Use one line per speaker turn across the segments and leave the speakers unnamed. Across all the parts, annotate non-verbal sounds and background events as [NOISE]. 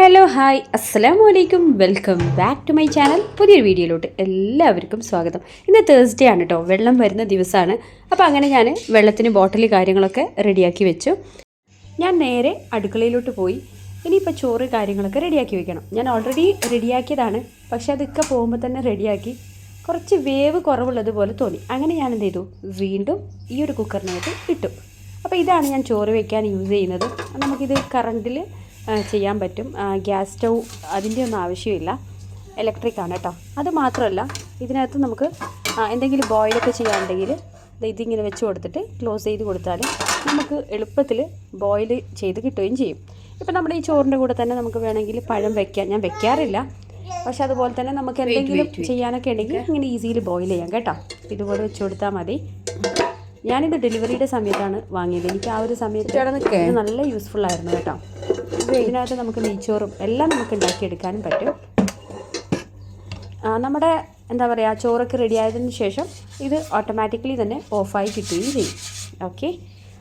Hello hi അസ്സലാമു അലൈക്കും welcome back to my channel പുതിയൊരു വീഡിയോയിലോട്ട് എല്ലാവർക്കും സ്വാഗതം. ഇന്ന് തേഴ്സ്ഡേ ആണ് കേട്ടോ വെള്ളം വരുന്ന ദിവസമാണ് അപ്പോൾ അങ്ങനെ ഞാൻ വെള്ളത്തിന് ബോട്ടിൽ കാര്യങ്ങളൊക്കെ റെഡിയാക്കി വെച്ചു. ഞാൻ നേരെ അടുക്കളയിലോട്ട് പോയി. ഇനിയിപ്പോൾ ചോറ് കാര്യങ്ങളൊക്കെ റെഡിയാക്കി വെക്കണം. ഞാൻ ഓൾറെഡി റെഡിയാക്കിയതാണ് പക്ഷേ അതൊക്കെ പോകുമ്പോൾ തന്നെ റെഡിയാക്കി കുറച്ച് വേവ് കുറവുള്ളതുപോലെ തോന്നി. അങ്ങനെ ഞാൻ എന്ത് ചെയ്തു? വീണ്ടും ഈ ഒരു കുക്കറിനകത്ത് ഇട്ടു. അപ്പോൾ ഇതാണ് ഞാൻ ചോറ് വയ്ക്കാൻ യൂസ് ചെയ്യുന്നത്. നമുക്കിത് കറണ്ടിൽ ചെയ്യാൻ പറ്റും. ഗ്യാസ് സ്റ്റൗ അതിന്റെ ഒന്നും ആവശ്യമില്ല. ഇലക്ട്രിക് ആണ് കേട്ടോ. അത് മാത്രമല്ല ഇതിനകത്ത് നമുക്ക് എന്തെങ്കിലും ബോയിലൊക്കെ ചെയ്യാനുണ്ടെങ്കിൽ ഇതിങ്ങനെ വെച്ച് കൊടുത്തിട്ട് ക്ലോസ് ചെയ്ത് കൊടുത്താൽ നമുക്ക് എളുപ്പത്തിൽ ബോയിൽ ചെയ്ത് കിട്ടുകയും ചെയ്യും. ഇപ്പം നമ്മുടെ ഈ ചോറിന്റെ കൂടെ തന്നെ നമുക്ക് വേണമെങ്കിൽ പഴം വെക്കാം. ഞാൻ വെക്കാറില്ല. പക്ഷെ അതുപോലെ തന്നെ നമുക്ക് എന്തെങ്കിലും ചെയ്യാനൊക്കെ ഉണ്ടെങ്കിൽ ഇങ്ങനെ ഈസിയിൽ ബോയിൽ ചെയ്യാം കേട്ടോ. ഇതുപോലെ വെച്ച് കൊടുത്താൽ മതി. ഞാനിത് ഡെലിവറിയുടെ സമയത്താണ് വാങ്ങിയത്. എനിക്ക് ആ ഒരു സമയത്ത് നല്ല യൂസ്ഫുൾ ആയിരുന്നു കേട്ടോ. ഇതിനകത്ത് നമുക്ക് നെയ്ച്ചോറും എല്ലാം നമുക്ക് ഉണ്ടാക്കിയെടുക്കാനും പറ്റും. നമ്മുടെ എന്താ പറയുക ചോറൊക്കെ റെഡി ആയതിന് ശേഷം ഇത് ഓട്ടോമാറ്റിക്കലി തന്നെ ഓഫായി കിട്ടുകയും ചെയ്യും. ഓക്കെ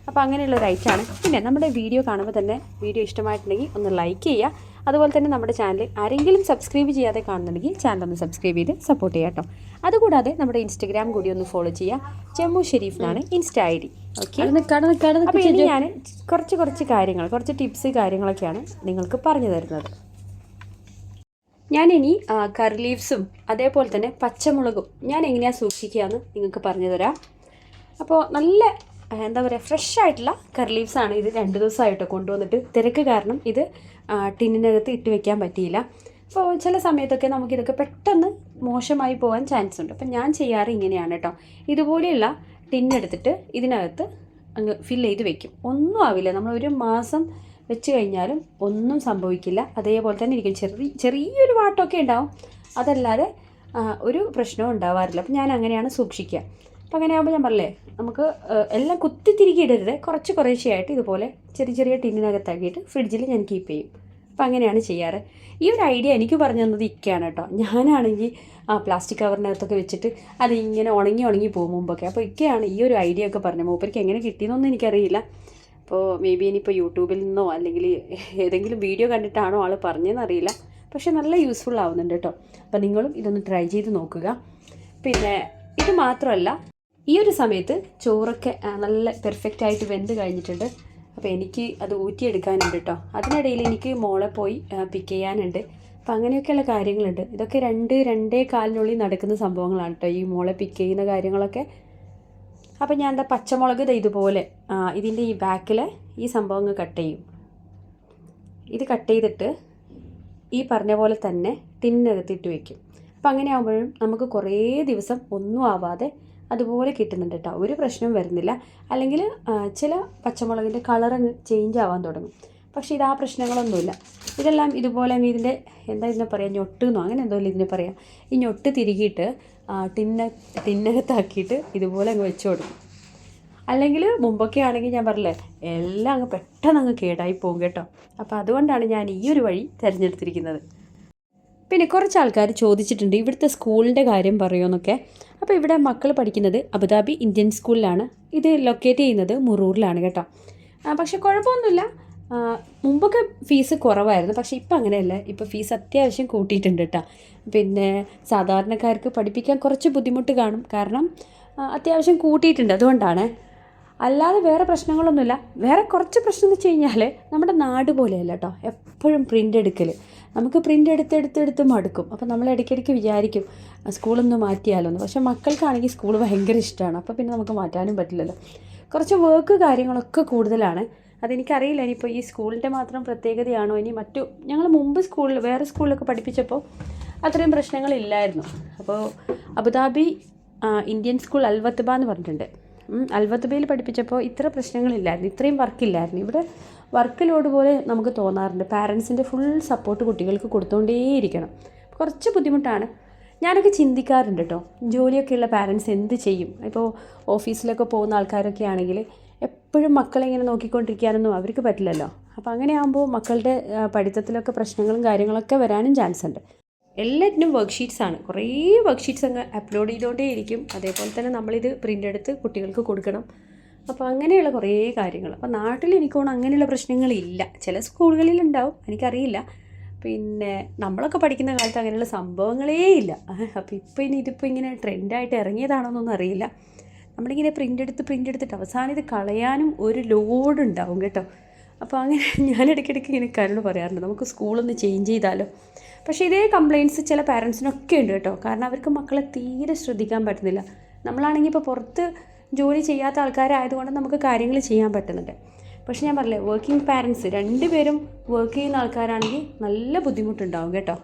അപ്പോൾ അങ്ങനെയുള്ള ആണ്. പിന്നെ നമ്മുടെ വീഡിയോ കാണുമ്പോൾ തന്നെ വീഡിയോ ഇഷ്ടമായിട്ടുണ്ടെങ്കിൽ ഒന്ന് ലൈക്ക് ചെയ്യുക. അതുപോലെ തന്നെ നമ്മുടെ ചാനൽ ആരെങ്കിലും സബ്സ്ക്രൈബ് ചെയ്യാതെ കാണുന്നുണ്ടെങ്കിൽ ചാനൽ ഒന്ന് സബ്സ്ക്രൈബ് ചെയ്ത് സപ്പോർട്ട് ചെയ്യാം കേട്ടോ. അതുകൂടാതെ നമ്മുടെ ഇൻസ്റ്റഗ്രാം കൂടി ഒന്ന് ഫോളോ ചെയ്യുക ജമ്മു ഷെരീഫ് എന്നാണ് ഇൻസ്റ്റ ഐ ഡി. ഓക്കെ അപ്പോൾ ഇനി ഞാൻ കുറച്ച് കുറച്ച് കാര്യങ്ങൾ കുറച്ച് ടിപ്സ് കാര്യങ്ങളൊക്കെയാണ് നിങ്ങൾക്ക് പറഞ്ഞു തരുന്നത്. ഞാനിനി കറി ലീവ്സും അതേപോലെ തന്നെ പച്ചമുളകും ഞാൻ എങ്ങനെയാണ് സൂക്ഷിക്കുക എന്ന് നിങ്ങൾക്ക് പറഞ്ഞു തരാം. അപ്പോൾ നല്ല എന്താ പറയുക ഫ്രഷ് ആയിട്ടുള്ള കറി ലീവ്സാണ് ഇത് രണ്ട് ദിവസമായിട്ടോ കൊണ്ടുവന്നിട്ട് തിരക്ക് കാരണം ഇത് ടിന്നിനകത്ത് ഇട്ട് വെക്കാൻ പറ്റിയില്ല. അപ്പോൾ ചില സമയത്തൊക്കെ നമുക്കിതൊക്കെ പെട്ടെന്ന് മോശമായി പോകാൻ ചാൻസ് ഉണ്ട് അപ്പം ഞാൻ ചെയ്യാറ് ഇങ്ങനെയാണ് കേട്ടോ ഇതുപോലെയുള്ള ടിന്നെടുത്തിട്ട് ഇതിനകത്ത് അങ്ങ് ഫിൽ ചെയ്ത് വെക്കും. ഒന്നും ആവില്ല. നമ്മൾ ഒരു മാസം വെച്ച് കഴിഞ്ഞാലും ഒന്നും സംഭവിക്കില്ല. അതേപോലെ തന്നെ ഇരിക്കും. ചെറിയ ചെറിയൊരു വാട്ടമൊക്കെ ഉണ്ടാവും. അതല്ലാതെ ഒരു പ്രശ്നവും ഉണ്ടാവാറില്ല. അപ്പം ഞാൻ അങ്ങനെയാണ് സൂക്ഷിക്കുക. അപ്പം അങ്ങനെ ആകുമ്പോൾ ഞാൻ പറഞ്ഞില്ലേ നമുക്ക് എല്ലാം കുത്തിത്തിരിക്കി ഇടരുത്. കുറച്ച് കുറേശ്ശെയായിട്ട് ഇതുപോലെ ചെറിയ ചെറിയ ടിന്നിനകത്താക്കിയിട്ട് ഫ്രിഡ്ജിൽ ഞാൻ കീപ്പ് ചെയ്യും. അപ്പം അങ്ങനെയാണ് ചെയ്യാറ്. ഈ ഒരു ഐഡിയ എനിക്ക് പറഞ്ഞു തന്നത് ഇക്കയാണ് കേട്ടോ. ഞാനാണെങ്കിൽ ആ പ്ലാസ്റ്റിക് കവറിനകത്തൊക്കെ വെച്ചിട്ട് അത് ഇങ്ങനെ ഉണങ്ങി ഉണങ്ങി പോകും മുമ്പൊക്കെ. അപ്പോൾ ഇക്കയാണ് ഈ ഒരു ഐഡിയ ഒക്കെ പറഞ്ഞത്. മൂപ്പർക്ക് എങ്ങനെ കിട്ടിയെന്നൊന്നും എനിക്കറിയില്ല. അപ്പോൾ മേ ബി ഇനിയിപ്പോൾ യൂട്യൂബിൽ നിന്നോ അല്ലെങ്കിൽ ഏതെങ്കിലും വീഡിയോ കണ്ടിട്ടാണോ ആൾ പറഞ്ഞതെന്ന് പക്ഷേ പക്ഷെ നല്ല യൂസ്ഫുൾ ആവുന്നുണ്ട് കേട്ടോ. അപ്പോൾ നിങ്ങളും ഇതൊന്ന് ട്രൈ ചെയ്ത് നോക്കുക. പിന്നെ ഇത് മാത്രമല്ല ഈ ഒരു സമയത്ത് ചോറൊക്കെ നല്ല പെർഫെക്റ്റ് ആയിട്ട് വെന്ത് കഴിഞ്ഞിട്ടുണ്ട്. അപ്പോൾ എനിക്ക് അത് ഊറ്റിയെടുക്കാനുണ്ട് കേട്ടോ അതിനിടയിൽ എനിക്ക് മോളെ പോയി പിക്ക് ചെയ്യാനുണ്ട്. അപ്പോൾ അങ്ങനെയൊക്കെയുള്ള കാര്യങ്ങളുണ്ട്. ഇതൊക്കെ രണ്ട് രണ്ടേ കാലിനുള്ളിൽ നടക്കുന്ന സംഭവങ്ങളാണ് കേട്ടോ ഈ മോളെ പിക്ക് ചെയ്യുന്ന കാര്യങ്ങളൊക്കെ. അപ്പോൾ ഞാൻ എന്താ പച്ചമുളക് ഇതുപോലെ ഇതിന്റെ ഈ ബാക്കിൽ ഈ സംഭവങ്ങൾ കട്ട് ചെയ്യും. ഇത് കട്ട് ചെയ്തിട്ട് ഈ പറഞ്ഞ പോലെ തന്നെ ടിന്നകത്തിട്ട് വയ്ക്കും അപ്പം അങ്ങനെ ആകുമ്പോഴും നമുക്ക് കുറേ ദിവസം ഒന്നും ആവാതെ അതുപോലെ കിട്ടുന്നുണ്ട് കേട്ടോ ഒരു പ്രശ്നവും വരുന്നില്ല. അല്ലെങ്കിൽ ചില പച്ചമുളകിന്റെ കളർ ചേഞ്ച് ആവാൻ തുടങ്ങും. പക്ഷേ ഇത് ആ പ്രശ്നങ്ങളൊന്നുമില്ല. ഇതെല്ലാം ഇതുപോലെ തന്നെ ഇതിന്റെ എന്താ ഇതിനെ പറയുക ഞൊട്ടെന്നോ? അങ്ങനെ എന്തോ ഇതിനെ പറയാം? ഈ ഞൊട്ട് തിരികിയിട്ട് ടിന്ന ടിന്നകത്താക്കിയിട്ട് ഇതുപോലെ അങ്ങ് വെച്ച് കൊടുക്കും. അല്ലെങ്കിൽ മുമ്പൊക്കെ ആണെങ്കിൽ ഞാൻ പറഞ്ഞില്ലേ എല്ലാം അങ്ങ് പെട്ടെന്ന് അങ്ങ് കേടായി പോകും കേട്ടോ. അപ്പോൾ അതുകൊണ്ടാണ് ഞാൻ ഈ ഒരു വഴി തിരഞ്ഞെടുത്തിരിക്കുന്നത്. പിന്നെ കുറച്ച് ആൾക്കാർ ചോദിച്ചിട്ടുണ്ട് ഇവിടുത്തെ സ്കൂളിന്റെ കാര്യം പറയുമെന്നൊക്കെ. അപ്പോൾ ഇവിടെ മക്കൾ പഠിക്കുന്നത് അബുദാബി ഇന്ത്യൻ സ്കൂളിലാണ്. ഇത് ലൊക്കേറ്റ് ചെയ്യുന്നത് മുറൂറിലാണ് കേട്ടോ. പക്ഷെ കുഴപ്പമൊന്നുമില്ല. മുമ്പൊക്കെ ഫീസ് കുറവായിരുന്നു. പക്ഷേ ഇപ്പം അങ്ങനെയല്ല. ഇപ്പോൾ ഫീസ് അത്യാവശ്യം കൂട്ടിയിട്ടുണ്ട് കേട്ടോ. പിന്നെ സാധാരണക്കാർക്ക് പഠിപ്പിക്കാൻ കുറച്ച് ബുദ്ധിമുട്ട് കാണും. കാരണം അത്യാവശ്യം കൂട്ടിയിട്ടുണ്ട് അതുകൊണ്ടാണ്. അല്ലാതെ വേറെ പ്രശ്നങ്ങളൊന്നുമില്ല. വേറെ കുറച്ച് പ്രശ്നം എന്ന് വെച്ച് കഴിഞ്ഞാൽ നമ്മുടെ നാട് പോലെയല്ല കേട്ടോ. എപ്പോഴും പ്രിന്റ് എടുക്കൽ നമുക്ക് പ്രിന്റ് എടുത്തെടുത്തെടുത്ത് എടുത്ത് എടുത്ത് മടുക്കും. അപ്പോൾ നമ്മൾ ഇടയ്ക്കിടയ്ക്ക് വിചാരിക്കും "ആ, സ്കൂളൊന്ന് മാറ്റിയാലോ എന്ന്. പക്ഷേ മക്കൾക്കാണെങ്കിൽ സ്കൂൾ ഭയങ്കര ഇഷ്ടമാണ് അപ്പോൾ പിന്നെ നമുക്ക് മാറ്റാനും പറ്റില്ലല്ലോ. കുറച്ച് വർക്ക് കാര്യങ്ങളൊക്കെ കൂടുതലാണ്. അതെനിക്കറിയില്ല. ഇനിയിപ്പോൾ ഈ സ്കൂളിന്റെ മാത്രം പ്രത്യേകതയാണോ? ഇനി മറ്റു ഞങ്ങൾ മുമ്പ് സ്കൂളിൽ വേറെ സ്കൂളിലൊക്കെ പഠിപ്പിച്ചപ്പോൾ അത്രയും പ്രശ്നങ്ങളില്ലായിരുന്നു. അപ്പോൾ അബുദാബി ഇന്ത്യൻ സ്കൂൾ അൽവത്തബ എന്ന് പറഞ്ഞിട്ടുണ്ട്. അൽവത്തബയിൽ പഠിപ്പിച്ചപ്പോൾ ഇത്ര പ്രശ്നങ്ങളില്ലായിരുന്നു ഇത്രയും വർക്കില്ലായിരുന്നു. ഇവിടെ വർക്ക് ലോഡ് പോലെ നമുക്ക് തോന്നാറുണ്ട്. പാരൻസിന്റെ ഫുൾ സപ്പോർട്ട് കുട്ടികൾക്ക് കൊടുത്തുകൊണ്ടേയിരിക്കണം കുറച്ച് ബുദ്ധിമുട്ടാണ്. ഞാനൊക്കെ ചിന്തിക്കാറുണ്ട് കേട്ടോ ജോലിയൊക്കെയുള്ള പാരൻസ് എന്ത് ചെയ്യും? ഇപ്പോൾ ഓഫീസിലൊക്കെ പോകുന്ന ആൾക്കാരൊക്കെ ആണെങ്കിൽ എപ്പോഴും മക്കളെ ഇങ്ങനെ നോക്കിക്കൊണ്ടിരിക്കാനൊന്നും അവർക്ക് പറ്റില്ലല്ലോ. അപ്പോൾ അങ്ങനെയാകുമ്പോൾ മക്കളുടെ പഠിത്തത്തിലൊക്കെ പ്രശ്നങ്ങളും കാര്യങ്ങളൊക്കെ വരാനും ചാൻസ് ഉണ്ട്. എല്ലാറ്റിനും വർക്ക്ഷീറ്റ്സ് ആണ്. കുറേ വർക്ക്ഷീറ്റ്സ് അങ്ങ് അപ്ലോഡ് ചെയ്തുകൊണ്ടേയിരിക്കും അതേപോലെ തന്നെ നമ്മളിത് പ്രിന്റ് എടുത്ത് കുട്ടികൾക്ക് കൊടുക്കണം. അപ്പോൾ അങ്ങനെയുള്ള കുറേ കാര്യങ്ങൾ. അപ്പോൾ നാട്ടിൽ എനിക്ക് തോന്നുന്നു അങ്ങനെയുള്ള പ്രശ്നങ്ങളില്ല. ചില സ്കൂളുകളിൽ ഉണ്ടാവും എനിക്കറിയില്ല. പിന്നെ നമ്മളൊക്കെ പഠിക്കുന്ന കാലത്ത് അങ്ങനെയുള്ള സംഭവങ്ങളേ ഇല്ല. അപ്പോൾ ഇപ്പോൾ ഇനി ഇതിപ്പോൾ ഇങ്ങനെ ട്രെൻഡായിട്ട് ഇറങ്ങിയതാണോന്നൊന്നും അറിയില്ല. നമ്മളിങ്ങനെ പ്രിന്റ് എടുത്ത് പ്രിന്റ് എടുത്തിട്ട് അവസാനം ഇത് കളയാനും ഒരു ലോഡ് ഉണ്ടാവും കേട്ടോ. അപ്പോൾ അങ്ങനെ [LAUGHS] ഞാൻ ഇടയ്ക്കിടയ്ക്ക് ഇങ്ങനെ കാര്യങ്ങൾ പറയാറുണ്ട്. നമുക്ക് സ്കൂളൊന്ന് ചേഞ്ച് ചെയ്താലോ? പക്ഷേ ഇതേ കംപ്ലയിന്റ്സ് ചില പാരൻസിനൊക്കെ ഉണ്ട് കേട്ടോ. കാരണം അവർക്ക് മക്കളെ തീരെ ശ്രദ്ധിക്കാൻ പറ്റുന്നില്ല. നമ്മളാണെങ്കിൽ ഇപ്പോൾ പുറത്ത് ജോലി ചെയ്യാത്ത ആൾക്കാരായതുകൊണ്ട് നമുക്ക് കാര്യങ്ങൾ ചെയ്യാൻ പറ്റുന്നുണ്ട്. പക്ഷേ ഞാൻ പറഞ്ഞില്ലേ വർക്കിംഗ് പാരൻസ് രണ്ടുപേരും വർക്ക് ചെയ്യുന്ന ആൾക്കാരാണെങ്കിൽ നല്ല ബുദ്ധിമുട്ടുണ്ടാവും കേട്ടോ.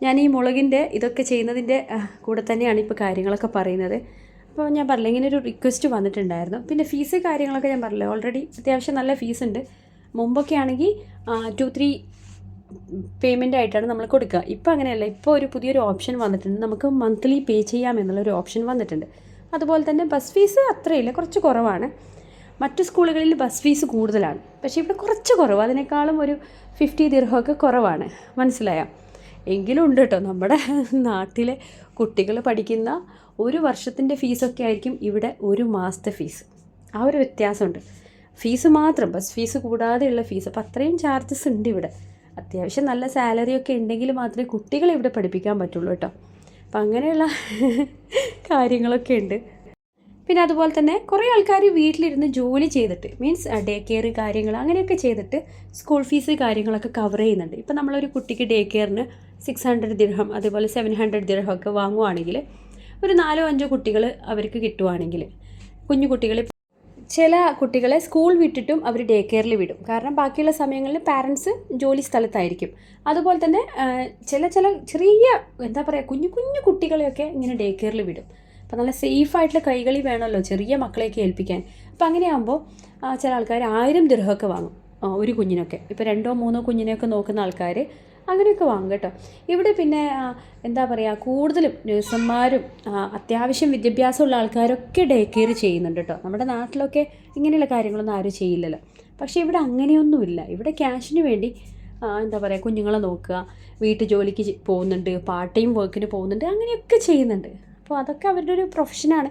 ഞാൻ ഈ മുളകിന്റെ ഇതൊക്കെ ചെയ്യുന്നതിന്റെ കൂടെ തന്നെയാണ് ഇപ്പോൾ കാര്യങ്ങളൊക്കെ പറയുന്നത്. അപ്പോൾ ഞാൻ പറഞ്ഞില്ല ഇങ്ങനെ ഒരു റിക്വസ്റ്റ് വന്നിട്ടുണ്ടായിരുന്നു. പിന്നെ ഫീസ് കാര്യങ്ങളൊക്കെ ഞാൻ പറഞ്ഞില്ല ഓൾറെഡി അത്യാവശ്യം നല്ല ഫീസ് ഉണ്ട്. മുമ്പൊക്കെ ആണെങ്കിൽ ടു ത്രീ പേയ്മെന്റ് ആയിട്ടാണ് നമ്മൾ കൊടുക്കുക. ഇപ്പോൾ അങ്ങനെയല്ല ഇപ്പോൾ ഒരു പുതിയൊരു ഓപ്ഷൻ വന്നിട്ടുണ്ട്. നമുക്ക് മന്ത്ലി പേ ചെയ്യാം എന്നുള്ളൊരു ഓപ്ഷൻ വന്നിട്ടുണ്ട്. അതുപോലെ തന്നെ ബസ് ഫീസ് അത്രയില്ല കുറച്ച് കുറവാണ്. മറ്റു സ്കൂളുകളിൽ ബസ് ഫീസ് കൂടുതലാണ്. പക്ഷേ ഇവിടെ കുറച്ച് കുറവ്. അതിനേക്കാളും ഒരു ഫിഫ്റ്റി ദീർഘമൊക്കെ കുറവാണ്. മനസ്സിലായോ? എങ്കിലും ഉണ്ട് കേട്ടോ നമ്മുടെ നാട്ടിലെ കുട്ടികൾ പഠിക്കുന്ന ഒരു വർഷത്തിന്റെ ഫീസൊക്കെ ആയിരിക്കും ഇവിടെ ഒരു മാസത്തെ ഫീസ് ആ ഒരു വ്യത്യാസമുണ്ട്. ഫീസ് മാത്രം. ബസ് ഫീസ് കൂടാതെയുള്ള ഫീസ് അപ്പോൾ അത്രയും ചാർജസ് ഉണ്ട് ഇവിടെ. അത്യാവശ്യം നല്ല സാലറി ഒക്കെ ഉണ്ടെങ്കിൽ മാത്രമേ കുട്ടികളെ ഇവിടെ പഠിപ്പിക്കാൻ പറ്റുള്ളൂ കേട്ടോ. അപ്പം അങ്ങനെയുള്ള കാര്യങ്ങളൊക്കെ ഉണ്ട്. പിന്നെ അതുപോലെ തന്നെ കുറേ ആൾക്കാർ വീട്ടിലിരുന്ന് ജോലി ചെയ്തിട്ട് മീൻസ് ഡേ കെയർ കാര്യങ്ങൾ അങ്ങനെയൊക്കെ ചെയ്തിട്ട് സ്കൂൾ ഫീസ് കാര്യങ്ങളൊക്കെ കവർ ചെയ്യുന്നുണ്ട്. ഇപ്പം നമ്മളൊരു കുട്ടിക്ക് ഡേ കെയറിന് സിക്സ് ഹൺഡ്രഡ് ദിർഹം അതുപോലെ സെവൻ ഹൺഡ്രഡ് ദിർഹം ഒക്കെ വാങ്ങുവാണെങ്കിൽ ഒരു നാലോ അഞ്ചോ കുട്ടികൾ അവർക്ക് കിട്ടുവാണെങ്കിൽ കുഞ്ഞു കുട്ടികൾ ചില കുട്ടികളെ സ്കൂൾ വിട്ടിട്ടും അവർ ഡേ കെയറിൽ വിടും. കാരണം ബാക്കിയുള്ള സമയങ്ങളിൽ പാരൻസ് ജോലി സ്ഥലത്തായിരിക്കും. അതുപോലെ തന്നെ ചില ചില ചെറിയ എന്താ പറയുക കുഞ്ഞു കുഞ്ഞു കുട്ടികളെയൊക്കെ ഇങ്ങനെ ഡേ കെയറിൽ വിടും. അപ്പോൾ നല്ല സേഫ് ആയിട്ടുള്ള കൈകളി വേണമല്ലോ ചെറിയ മക്കളെയൊക്കെ ഏൽപ്പിക്കാൻ. അപ്പോൾ അങ്ങനെയാകുമ്പോൾ ചില ആൾക്കാർ ആയിരം ദൃഹമൊക്കെ വാങ്ങും ഒരു കുഞ്ഞിനൊക്കെ. ഇപ്പോൾ രണ്ടോ മൂന്നോ കുഞ്ഞിനെയൊക്കെ നോക്കുന്ന ആൾക്കാർ അങ്ങനെയൊക്കെ വാങ്ങും കേട്ടോ. ഇവിടെ പിന്നെ എന്താ പറയുക കൂടുതലും നേഴ്സന്മാരും അത്യാവശ്യം വിദ്യാഭ്യാസമുള്ള ആൾക്കാരൊക്കെ ഡേ കെയർ ചെയ്യുന്നുണ്ട് കേട്ടോ. നമ്മുടെ നാട്ടിലൊക്കെ ഇങ്ങനെയുള്ള കാര്യങ്ങളൊന്നും ആരും ചെയ്യില്ലല്ലോ. പക്ഷേ ഇവിടെ അങ്ങനെയൊന്നുമില്ല. ഇവിടെ ക്യാഷിന് വേണ്ടി എന്താ പറയുക കുഞ്ഞുങ്ങളെ നോക്കുക വീട്ടു ജോലിക്ക് പോകുന്നുണ്ട് പാർട്ട് ടൈം വർക്കിന് പോകുന്നുണ്ട് അങ്ങനെയൊക്കെ ചെയ്യുന്നുണ്ട്. അപ്പോൾ അതൊക്കെ അവരുടെ ഒരു പ്രൊഫഷനാണ്.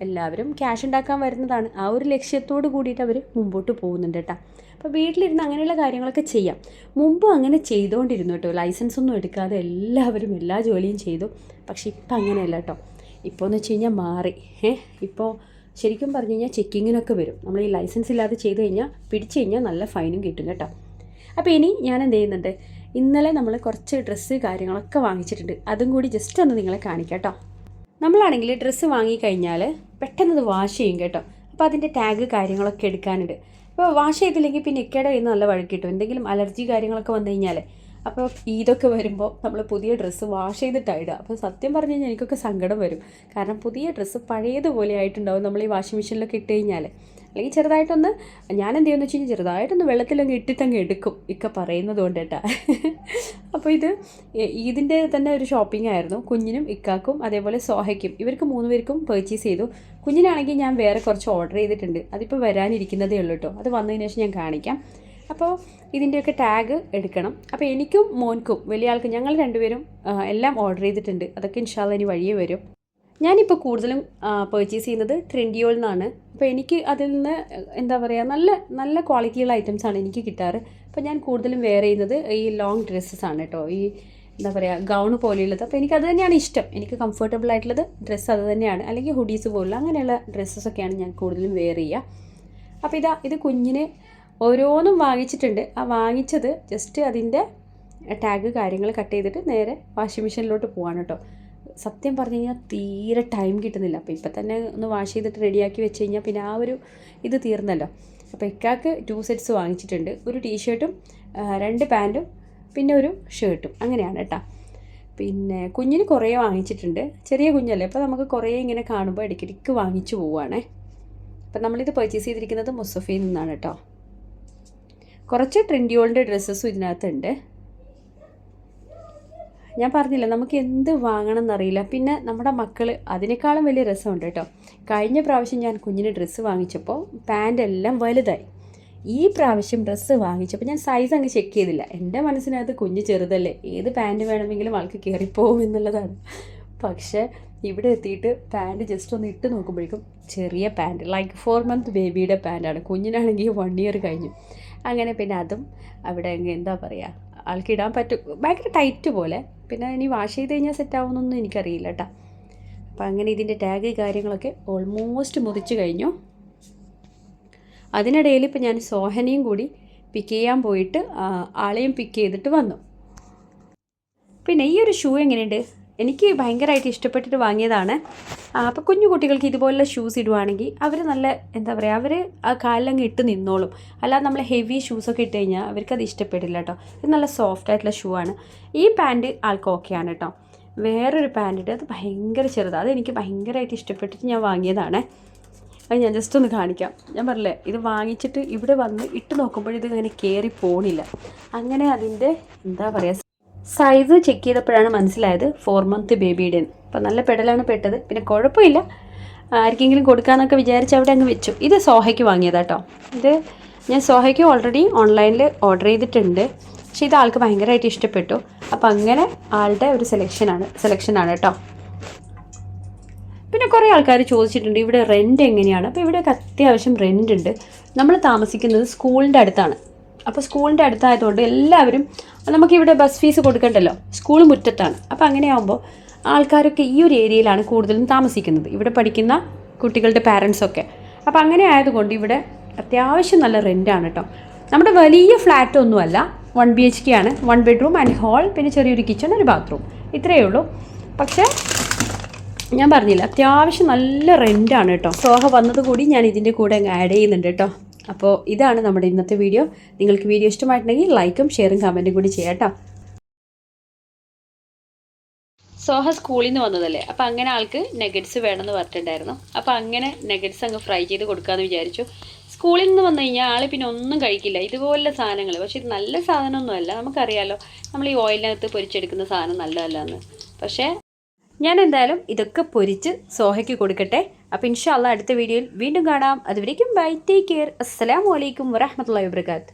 എല്ലാവരും ക്യാഷ് ഉണ്ടാക്കാൻ വരുന്നതാണ്. ആ ഒരു ലക്ഷ്യത്തോട് കൂടിയിട്ട് അവർ മുമ്പോട്ട് പോകുന്നുണ്ട് കേട്ടോ. അപ്പോൾ വീട്ടിലിരുന്ന് അങ്ങനെയുള്ള കാര്യങ്ങളൊക്കെ ചെയ്യാം. മുമ്പും അങ്ങനെ ചെയ്തുകൊണ്ടിരുന്നു കേട്ടോ. ലൈസൻസ് ഒന്നും എടുക്കാതെ എല്ലാവരും എല്ലാ ജോലിയും ചെയ്തു. പക്ഷേ ഇപ്പം അങ്ങനെയല്ല കേട്ടോ. ഇപ്പോൾ എന്ന് വെച്ച് കഴിഞ്ഞാൽ മാറി. ഏഹ് ഇപ്പോൾ ശരിക്കും പറഞ്ഞു കഴിഞ്ഞാൽ ചെക്കിങ്ങിനൊക്കെ വരും. നമ്മൾ ഈ ലൈസൻസ് ഇല്ലാതെ ചെയ്ത് കഴിഞ്ഞാൽ പിടിച്ചു കഴിഞ്ഞാൽ നല്ല ഫൈനും കിട്ടും കേട്ടോ. അപ്പോൾ ഇനി ഞാൻ എന്ത് ചെയ്യുന്നുണ്ട്? ഇന്നലെ നമ്മൾ കുറച്ച് ഡ്രസ്സ് കാര്യങ്ങളൊക്കെ വാങ്ങിച്ചിട്ടുണ്ട്. അതും കൂടി ജസ്റ്റ് ഒന്ന് നിങ്ങളെ കാണിക്കാം കേട്ടോ. നമ്മളാണെങ്കിൽ ഡ്രസ്സ് വാങ്ങിക്കഴിഞ്ഞാൽ പെട്ടെന്ന് വാഷ് ചെയ്യും കേട്ടോ. അപ്പോൾ അതിന്റെ ടാഗ് കാര്യങ്ങളൊക്കെ എടുക്കാനുണ്ട്. അപ്പോൾ വാഷ് ചെയ്തില്ലെങ്കിൽ പിന്നെ ഇക്കയുടെ കയ്യിൽ നല്ല വഴക്കിട്ടു എന്തെങ്കിലും അലർജി കാര്യങ്ങളൊക്കെ വന്നു കഴിഞ്ഞാൽ അപ്പോൾ ഇതൊക്കെ വരുമ്പോൾ നമ്മൾ പുതിയ ഡ്രസ്സ് വാഷ് ചെയ്തിട്ടാണ് ഇടുക അപ്പോൾ സത്യം പറഞ്ഞു കഴിഞ്ഞാൽ എനിക്കൊക്കെ സങ്കടം വരും. കാരണം പുതിയ ഡ്രസ്സ് പഴയതുപോലെ ആയിട്ടുണ്ടാവും നമ്മൾ ഈ വാഷിംഗ് മെഷീനിലൊക്കെ ഇട്ട് കഴിഞ്ഞാൽ അല്ലെങ്കിൽ ചെറുതായിട്ടൊന്ന് ഞാൻ എന്ത് ചെയ്യുമെന്ന് വെച്ച് കഴിഞ്ഞാൽ ചെറുതായിട്ടൊന്ന് വെള്ളത്തിലങ്ങ് ഇട്ടിട്ടങ്ങ് എടുക്കും. ഇക്ക പറയുന്നത് കൊണ്ട് കേട്ടാ അപ്പോൾ ഇത് ഇതിന്റെ തന്നെ ഒരു ഷോപ്പിംഗ് ആയിരുന്നു. കുഞ്ഞിനും ഇക്കാക്കും അതേപോലെ സോഹയ്ക്കും. ഇവർക്ക് മൂന്ന് പേർക്കും പർച്ചേസ് ചെയ്തു. കുഞ്ഞിനാണെങ്കിൽ ഞാൻ വേറെ കുറച്ച് ഓർഡർ ചെയ്തിട്ടുണ്ട്. അതിപ്പോൾ വരാനിരിക്കുന്നതേ ഉള്ളൂ കേട്ടോ അത് വന്നതിന് ശേഷം ഞാൻ കാണിക്കാം. അപ്പോൾ ഇതിന്റെയൊക്കെ ടാഗ് എടുക്കണം. അപ്പോൾ എനിക്കും മോൻക്കും വലിയ ആൾക്കും ഞങ്ങൾ രണ്ടുപേരും എല്ലാം ഓർഡർ ചെയ്തിട്ടുണ്ട്. അതൊക്കെ ഇൻഷാല്ല ഇനി വഴിയേ വരും. ഞാനിപ്പോൾ കൂടുതലും പർച്ചേസ് ചെയ്യുന്നത് ട്രെൻഡിയോൾ നിന്നാണ് അപ്പോൾ എനിക്ക് അതിൽ നിന്ന് എന്താ പറയുക നല്ല നല്ല ക്വാളിറ്റിയുള്ള ഐറ്റംസ് ആണ് എനിക്ക് കിട്ടാറ്. അപ്പോൾ ഞാൻ കൂടുതലും വെയർ ചെയ്യുന്നത് ഈ ലോങ് ഡ്രസ്സസ് ആണ് കേട്ടോ ഈ എന്താ പറയുക ഗൗൺ പോലെയുള്ളത്. അപ്പോൾ എനിക്ക് അത് തന്നെയാണ് ഇഷ്ടം. എനിക്ക് കംഫർട്ടബിൾ ആയിട്ടുള്ളത് ഡ്രസ്സ് അത് തന്നെയാണ്. അല്ലെങ്കിൽ ഹുഡീസ് പോലുള്ള അങ്ങനെയുള്ള ഡ്രസ്സസൊക്കെയാണ് ഞാൻ കൂടുതലും വെയർ ചെയ്യുക. അപ്പോൾ ഇതാ ഇത് കുഞ്ഞിന് ഓരോന്നും വാങ്ങിച്ചിട്ടുണ്ട്. ആ വാങ്ങിച്ചത് ജസ്റ്റ് അതിന്റെ ടാഗ് കാര്യങ്ങൾ കട്ട് ചെയ്തിട്ട് നേരെ വാഷിംഗ് മെഷീനിലോട്ട് പോവാണ് കേട്ടോ സത്യം പറഞ്ഞു കഴിഞ്ഞാൽ തീരെ ടൈം കിട്ടുന്നില്ല. അപ്പോൾ ഇപ്പം തന്നെ ഒന്ന് വാഷ് ചെയ്തിട്ട് റെഡിയാക്കി വെച്ച് കഴിഞ്ഞാൽ പിന്നെ ആ ഒരു ഇത് തീർന്നല്ലോ. അപ്പോൾ ഇക്കാക്ക് ടു സെറ്റ്സ് വാങ്ങിച്ചിട്ടുണ്ട്. ഒരു ടീഷർട്ടും രണ്ട് പാന്റും പിന്നെ ഒരു ഷർട്ടും അങ്ങനെയാണ് കേട്ടോ പിന്നെ കുഞ്ഞിന് കുറേ വാങ്ങിച്ചിട്ടുണ്ട്. ചെറിയ കുഞ്ഞല്ലേ. അപ്പോൾ നമുക്ക് കുറേ ഇങ്ങനെ കാണുമ്പോൾ ഇടയ്ക്കിടയ്ക്ക് വാങ്ങിച്ചു പോവുകയാണേ അപ്പം നമ്മളിത് പർച്ചേസ് ചെയ്തിരിക്കുന്നത് മുസഫയിൽ നിന്നാണ് കേട്ടോ കുറച്ച് ട്രെൻഡിയോളിന്റെ ഡ്രസ്സസും ഇതിനകത്തുണ്ട്. ഞാൻ പറഞ്ഞില്ല നമുക്ക് എന്ത് വാങ്ങണം എന്നറിയില്ല പിന്നെ നമ്മുടെ മക്കൾ അതിനേക്കാളും വലിയ രസമുണ്ട് കേട്ടോ. കഴിഞ്ഞ പ്രാവശ്യം ഞാൻ കുഞ്ഞിന് ഡ്രസ്സ് വാങ്ങിച്ചപ്പോൾ പാന്റ് എല്ലാം വലുതായി. ഈ പ്രാവശ്യം ഡ്രസ്സ് വാങ്ങിച്ചപ്പോൾ ഞാൻ സൈസ് അങ്ങ് ചെക്ക് ചെയ്തില്ല. എന്റെ മനസ്സിനകത്ത് കുഞ്ഞ് ചെറുതല്ലേ ഏത് പാന്റ് വേണമെങ്കിലും ആൾക്ക് കയറിപ്പോവും എന്നുള്ളതാണ്. പക്ഷേ ഇവിടെ എത്തിയിട്ട് പാന്റ് ജസ്റ്റ് ഒന്ന് ഇട്ട് നോക്കുമ്പോഴേക്കും ചെറിയ പാന്റ് ലൈക്ക് ഫോർ മന്ത് ബേബിയുടെ പാന്റാണ് കുഞ്ഞിനാണെങ്കിൽ വൺ ഇയർ കഴിഞ്ഞു. അങ്ങനെ പിന്നെ അതും അവിടെ എന്താ പറയുക ആൾക്ക് ഇടാൻ പറ്റും. ഭയങ്കര ടൈറ്റ് പോലെ. പിന്നെ ഇനി വാഷ് ചെയ്ത് കഴിഞ്ഞാൽ സെറ്റ് ആവുമെന്നൊന്നും എനിക്കറിയില്ല കേട്ടോ അപ്പം അങ്ങനെ ഇതിന്റെ ടാഗ് കാര്യങ്ങളൊക്കെ ഓൾമോസ്റ്റ് മുറിച്ച് കഴിഞ്ഞു. അതിനിടയിൽ ഇപ്പം ഞാൻ സോഹനയും കൂടി പിക്ക് ചെയ്യാൻ പോയിട്ട് ആളെയും പിക്ക് ചെയ്തിട്ട് വന്നു. പിന്നെ ഈ ഒരു ഷൂ എങ്ങനെയുണ്ട്? എനിക്ക് ഭയങ്കരമായിട്ട് ഇഷ്ടപ്പെട്ടിട്ട് വാങ്ങിയതാണ്. അപ്പോൾ കുഞ്ഞു കുട്ടികൾക്ക് ഇതുപോലുള്ള ഷൂസ് ഇടുവാണെങ്കിൽ അവർ നല്ല എന്താ പറയുക അവർ ആ കാലിലങ്ങ് ഇട്ട് നിന്നോളും. അല്ലാതെ നമ്മൾ ഹെവി ഷൂസൊക്കെ ഇട്ട് കഴിഞ്ഞാൽ അവർക്കത് ഇഷ്ടപ്പെടില്ല കേട്ടോ ഇത് നല്ല സോഫ്റ്റ് ആയിട്ടുള്ള ഷൂ ആണ്. ഈ പാന്റ് ആൾക്ക് ഓക്കെയാണ് കേട്ടോ വേറൊരു പാന്റ് ഇട്ട് അത് ഭയങ്കര ചെറുതാണ് അത് എനിക്ക് ഭയങ്കരമായിട്ട് ഇഷ്ടപ്പെട്ടിട്ട് ഞാൻ വാങ്ങിയതാണ്. അത് ഞാൻ ജസ്റ്റ് ഒന്ന് കാണിക്കാം. ഞാൻ പറഞ്ഞില്ലേ ഇത് വാങ്ങിച്ചിട്ട് ഇവിടെ വന്ന് ഇട്ട് നോക്കുമ്പോൾ ഇത് ഇങ്ങനെ കയറി പോണില്ല. അങ്ങനെ അതിന്റെ എന്താ പറയുക സൈസ് ചെക്ക് ചെയ്തപ്പോഴാണ് മനസ്സിലായത് ഫോർ മന്ത് ബേബിയുടെ അപ്പം നല്ല പെടലാണ് പെട്ടത്. പിന്നെ കുഴപ്പമില്ല. ആർക്കെങ്കിലും കൊടുക്കാമെന്നൊക്കെ വിചാരിച്ച് അവിടെ അങ്ങ് വെച്ചു. ഇത് സോഹയ്ക്ക് വാങ്ങിയതാട്ടോ ഇത് ഞാൻ സോഹയ്ക്ക് ഓൾറെഡി ഓൺലൈനിൽ ഓർഡർ ചെയ്തിട്ടുണ്ട്. പക്ഷെ ഇത് ആൾക്ക് ഭയങ്കരമായിട്ട് ഇഷ്ടപ്പെട്ടു. അപ്പം അങ്ങനെ ആളുടെ ഒരു സെലക്ഷനാണ് സെലക്ഷനാണ് കേട്ടോ പിന്നെ കുറേ ആൾക്കാർ ചോദിച്ചിട്ടുണ്ട് ഇവിടെ റെന്റ് എങ്ങനെയാണ്? അപ്പോൾ ഇവിടെയൊക്കെ അത്യാവശ്യം റെന്റ് ഉണ്ട്. നമ്മൾ താമസിക്കുന്നത് സ്കൂളിന്റെ അടുത്താണ്. അപ്പോൾ സ്കൂളിന്റെ അടുത്തായതുകൊണ്ട് എല്ലാവരും നമുക്കിവിടെ ബസ് ഫീസ് കൊടുക്കണ്ടല്ലോ? സ്കൂൾ മുറ്റത്താണ്. അപ്പോൾ അങ്ങനെയാകുമ്പോൾ ആൾക്കാരൊക്കെ ഈ ഒരു ഏരിയയിലാണ് കൂടുതലും താമസിക്കുന്നത്. ഇവിടെ പഠിക്കുന്ന കുട്ടികളുടെ പാരൻസൊക്കെ അപ്പോൾ അങ്ങനെ ആയതുകൊണ്ട് ഇവിടെ അത്യാവശ്യം നല്ല റെന്റാണ് കേട്ടോ നമ്മുടെ വലിയ ഫ്ലാറ്റ് ഒന്നുമല്ല. വൺ ബി എച്ച് കെ ആണ്. വൺ ബെഡ്റൂം ആൻഡ് ഹാൾ പിന്നെ ചെറിയൊരു കിച്ചൺ ഒരു ബാത്റൂം ഇത്രയേ ഉള്ളൂ. പക്ഷേ ഞാൻ പറഞ്ഞില്ല അത്യാവശ്യം നല്ല റെന്റാണ് കേട്ടോ സോഹ വന്നത് കൂടി ഞാൻ ഇതിന്റെ കൂടെ അങ്ങ് ആഡ് ചെയ്യുന്നുണ്ട് കേട്ടോ അപ്പോൾ ഇതാണ് നമ്മുടെ ഇന്നത്തെ വീഡിയോ. നിങ്ങൾക്ക് വീഡിയോ ഇഷ്ടമായിട്ടുണ്ടെങ്കിൽ ലൈക്കും ഷെയറും കമന്റും കൂടി ചെയ്യാം സോഹ സ്കൂളിൽ നിന്ന് വന്നതല്ലേ? അപ്പോൾ അങ്ങനെ ആൾക്ക് നെഗറ്റ്സ് വേണമെന്ന് പറഞ്ഞിട്ടുണ്ടായിരുന്നു. അപ്പോൾ അങ്ങനെ നെഗറ്റ്സ് അങ്ങ് ഫ്രൈ ചെയ്ത് കൊടുക്കാമെന്ന് വിചാരിച്ചു. സ്കൂളിൽ നിന്ന് വന്നു കഴിഞ്ഞാൽ ആൾ പിന്നെ ഒന്നും കഴിക്കില്ല. ഇതുപോലുള്ള സാധനങ്ങൾ പക്ഷേ ഇത് നല്ല സാധനമൊന്നുമല്ല നമുക്കറിയാലോ നമ്മൾ ഈ ഓയിലിനകത്ത് പൊരിച്ചെടുക്കുന്ന സാധനം നല്ലതല്ല എന്ന് പക്ഷേ ഞാൻ എന്തായാലും ഇതൊക്കെ പൊരിച്ച് സോഹയ്ക്ക് കൊടുക്കട്ടെ. അപ്പോൾ ഇൻഷാല്ല അടുത്ത വീഡിയോയിൽ വീണ്ടും കാണാം. അതുവരേക്കും ബൈ ടേക്ക് കെയർ. അസ്സലാമു അലൈക്കും വറഹമത്തല്ലാ വാബർക്കാത്ത്